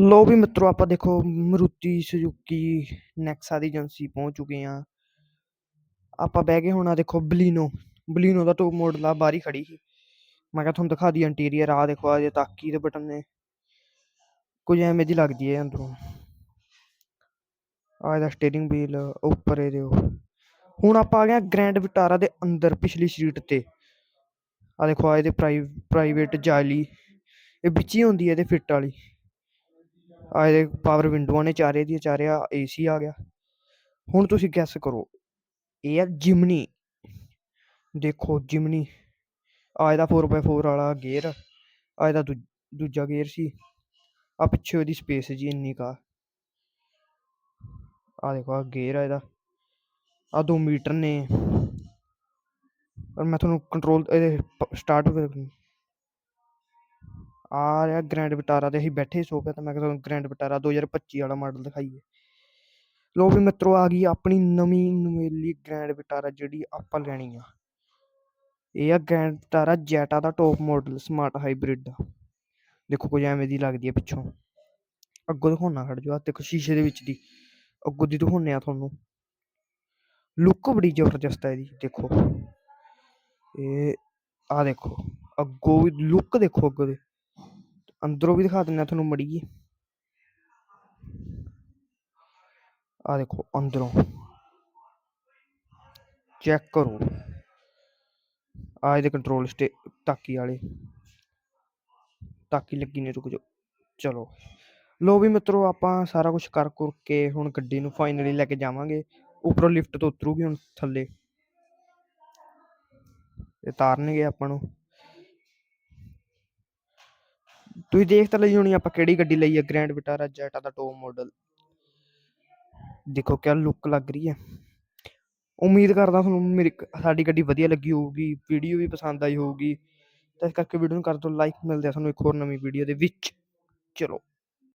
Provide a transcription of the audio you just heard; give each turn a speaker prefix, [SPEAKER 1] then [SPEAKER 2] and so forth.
[SPEAKER 1] ਲੋ ਵੀ ਮਿੱਤਰੋ, ਆਪਾਂ ਦੇਖੋ ਮਰੂਤੀ ਸੁਜ਼ੂਕੀ ਨੈਕਸਾ ਦੀ ਏਜੰਸੀ ਪਹੁੰਚ ਚੁੱਕੇ ਹਾਂ। ਆਪਾਂ ਬਹਿ ਗਏ ਹੁਣ ਆ ਦੇਖੋ ਬਲੀਨੋ ਬਲੀਨੋ ਦਾ ਟੋਪ ਮਾਡਲ ਆ, ਬਾਹਰ ਖੜੀ ਸੀ। ਮੈਂ ਕਿਹਾ ਤੁਹਾਨੂੰ ਦਿਖਾ ਦੀ ਇੰਟੀਰੀਅਰ ਆ ਦੇਖੋ ਆ ਜੇ ਤਾਕੀ ਦੇ ਬਟਨ ਨੇ। ਕੁਝ ਐਵੇਂ ਦੀ ਲੱਗਦੀ ਹੈ ਅੰਦਰੋਂ। ਆ ਇਹਦਾ ਸਟੀਅਰਿੰਗ ਵੀਲ ਉੱਪਰ ਇਹਦੇ ਹੁਣ ਆਪਾਂ ਆ ਗਏ ਗ੍ਰੈਂਡ ਵਿਟਾਰਾ ਦੇ ਅੰਦਰ ਪਿਛਲੀ ਸੀਟ ਤੇ। ਆ ਦੇਖੋ ਆ ਇਹਦੇ ਪ੍ਰਾਈਵੇਟ ਜਾਲੀ। ਇਹ ਵਿੱਚ ਹੀ ਹੁੰਦੀ ਹੈ ਇਹਦੇ ਫਿੱਟ ਵਾਲੀ। ਆਏ ਇਹਦੇ ਪਾਵਰ ਵਿੰਡੋਆਂ ਨੇ ਚਾਰੇ ਦੀਆਂ ਚਾਰੇ ਆ ਏਸੀ ਆ ਗਿਆ। ਹੁਣ ਤੁਸੀਂ ਗੈਸ ਕਰੋ, ਇਹ ਆ ਜਿਮਨੀ ਦੇਖੋ ਜਿਮਨੀ ਆ ਇਹਦਾ 4x4 ਵਾਲਾ ਗੇਅਰ ਆਏ ਦਾ ਦੂ- ਦੂਜਾ ਗੇਅਰ ਸੀ। ਆ ਪਿੱਛੇ ਉਹਦੀ ਸਪੇਸ ਜੀ ਇੰਨੀ ਕਾ ਆ। ਦੇਖੋ ਆ ਗੇਅਰ ਆ ਇਹਦਾ। ਆ 2 ਮੀਟਰ ਨੇ। ਪਰ ਮੈਂ ਤੁਹਾਨੂੰ ਕੰਟਰੋਲ ਇਹਦੇ ਸਟਾਰਟ ਆ ਰਿਹਾ ਗ੍ਰੈਂਡ ਵਿਟਾਰਾ ਤੇ ਅਸੀਂ ਬੈਠੇ ਸੋਫੇ ਤੇ, ਮੈਂ ਕਿਹਾ ਤੁਹਾਨੂੰ ਗ੍ਰੈਂਡ ਵਿਟਾਰਾ 2025 ਵਾਲਾ ਮਾਡਲ ਦਿਖਾਈਏ। ਲੋ ਵੀ ਮਿੱਤਰੋ ਆ ਗਈ ਆਪਣੀ ਨਵੀਂ ਨਵੇਲੀ ਗ੍ਰੈਂਡ ਵਿਟਾਰਾ ਜਿਹੜੀ ਆਪਾਂ ਲੈਣੀ ਆ। ਇਹ ਆ ਗ੍ਰੈਂਡ ਵਿਟਾਰਾ ਜੈਟਾ ਦਾ ਟੌਪ ਮਾਡਲ ਸਮਾਰਟ ਹਾਈਬ੍ਰਿਡ ਦੇਖੋ ਕੁਝ ਐਵੇਂ ਦੀ ਲੱਗਦੀ ਹੈ ਪਿੱਛੋਂ। ਅੱਗੋਂ ਦਿਖਾਉਣਾ ਖੜ ਜੋ ਆ ਦੇਖੋ ਸ਼ੀਸ਼ੇ ਦੇ ਵਿੱਚ ਦੀ। ਅੱਗੋਂ ਦੀ ਦਿਖਾਉਂਦੇ ਆ ਤੁਹਾਨੂੰ। ਲੁੱਕ ਬੜੀ ਜ਼ਬਰਦਸਤ ਹੈ ਇਹਦੀ, ਦੇਖੋ। ਇਹ ਆ ਦੇਖੋ, ਅੱਗੋਂ ਲੁੱਕ ਦੇਖੋ ਅੱਗੋਂ ਦੇ। ਅੰਦਰੋਂ ਵੀ ਦਿਖਾ ਦਿੰਦਾ ਤੁਹਾਨੂੰ ਮੜੀ ਆ ਦੇਖੋ, ਅੰਦਰੋਂ। ਚੈੱਕ ਕਰੋ। ਆ ਇਹਦੇ ਕੰਟਰੋਲ ਸਟੇ ਤਾਕੀ ਵਾਲੇ। ਤਾਕੀ ਲੱਗੀ ਨੇ ਰੁਕ ਜਾਓ। ਚਲੋ। ਲੋ ਵੀ ਮਿੱਤਰੋ, ਆਪਾਂ ਸਾਰਾ ਕੁਝ ਕਰ ਕੁਰ ਕੇ ਹੁਣ ਗੱਡੀ ਨੂੰ ਫਾਈਨਲੀ ਲੈ ਕੇ ਜਾਵਾਂਗੇ। ਉੱਪਰੋਂ ਲਿਫਟ ਤੋਂ ਉਤਰੂਗੀ ਹੁਣ ਥੱਲੇ। ਇਹ ਤਾਰਨਗੇ ਆਪਾਂ ਨੂੰ। ਤੁਸੀਂ ਦੇਖ ਤਾਂ ਲਈ ਹੋਣੀ ਆਪਾਂ ਕਿਹੜੀ ਗੱਡੀ ਲਈ ਹੈ ਗ੍ਰੈਂਡ ਵਿਟਾਰਾ ਜੈਟਾ ਦਾ ਟੌਪ ਮਾਡਲ ਦੇਖੋ ਕਿਆ ਲੁੱਕ ਲੱਗ ਰਹੀ ਹੈ ਉਮੀਦ ਕਰਦਾ ਤੁਹਾਨੂੰ ਮੇਰੀ ਸਾਡੀ ਗੱਡੀ ਵਧੀਆ ਲੱਗੀ ਹੋਊਗੀ ਵੀਡੀਓ ਵੀ ਪਸੰਦ ਆਈ ਹੋਊਗੀ। ਤਾਂ ਇਸ ਕਰਕੇ ਵੀਡੀਓ ਨੂੰ ਕਰ ਦਿਓ ਲਾਈਕ ਮਿਲਦੇ ਆ ਤੁਹਾਨੂੰ ਇੱਕ ਹੋਰ ਨਵੀਂ ਵੀਡੀਓ ਦੇ ਵਿੱਚ। ਚਲੋ।